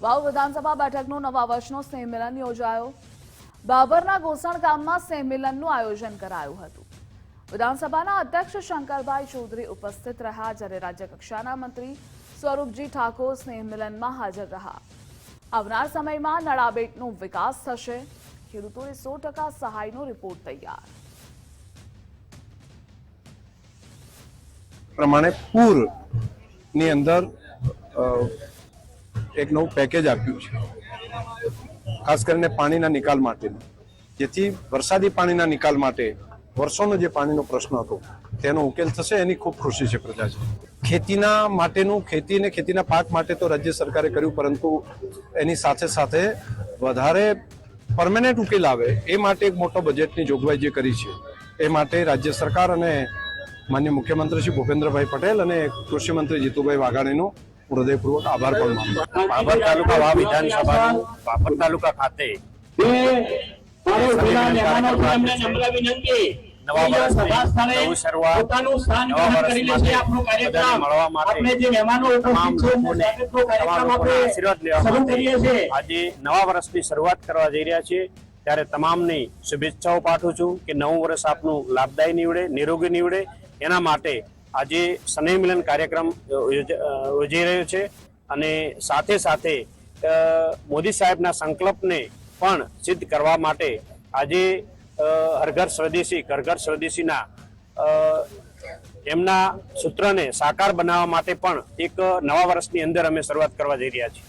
વાવ વિધાનસભા બેઠકનો નવા વર્ષનો સ્નેહ યોજાયો. બાબરના ગોસણ ગામમાં સ્નેહ આયોજન કરાયું હતું. વિધાનસભાના અધ્યક્ષ શંકરભાઈ ચૌધરી ઉપસ્થિત રહ્યા, જ્યારે રાજ્યકક્ષાના મંત્રી સ્વરૂપજી ઠાકોર સ્નેહ હાજર રહ્યા. આવનાર સમયમાં નળાબેટનો વિકાસ થશે. ખેડૂતોને સો ટકા સહાયનો રિપોર્ટ તૈયાર. પ્રમાણે પૂરની અંદર એક નવું પેકેજ આપ્યું છે. ખાસ કરીને પાણીના નિકાલ માટેનું જેથી વરસાદી પાણીના નિકાલ માટે વર્ષોનો જે પાણીનો પ્રશ્ન હતો, તેનો ઉકેલ થશે, એની ખૂબ ખુશી છે પ્રજા છે. ખેતીના માટેનું, ખેતી અને ખેતીના પાક માટે તો રાજ્ય સરકારે કર્યું, પરંતુ એની સાથે સાથે વધારે પરમેનન્ટ ઉકેલ આવે, એ માટે એક મોટો બજેટની જોગવાઈ જે કરી છે, એ માટે રાજ્ય સરકાર અને માન્ય મુખ્યમંત્રી શ્રી ભૂપેન્દ્રભાઈ પટેલ અને કૃષિમંત્રી જીતુભાઈ વાઘાણીનો હું હૃદયપૂર્વક આભાર પણ માનું બાબર તાલુકા વા વિધાનસભાનું બાબર તાલુકા ખાતે નવા વર્ષની શરૂઆત કરવા જઈ રહ્યા છીએ. ત્યારે તમામની શુભેચ્છાઓ પાઠવું છું કે નવું વર્ષ આપનું લાભદાયી નીવડે નિરોગી નીવડે. એના માટે આજે સ્નેહ મિલન કાર્યક્રમ યોજ- યોજાઈ રહ્યો છે અને સાથે સાથે મોદી સાહેબના સંકલ્પને પણ સિદ્ધ કરવા માટે આજે અ, હર ઘર સ્વદેશી ઘર ઘર સ્વદેશીના એમના સૂત્રને સાકાર બનાવવા માટે પણ એક નવા વર્ષની અંદર અમે શરૂઆત કરવા જઈ રહ્યા છીએ.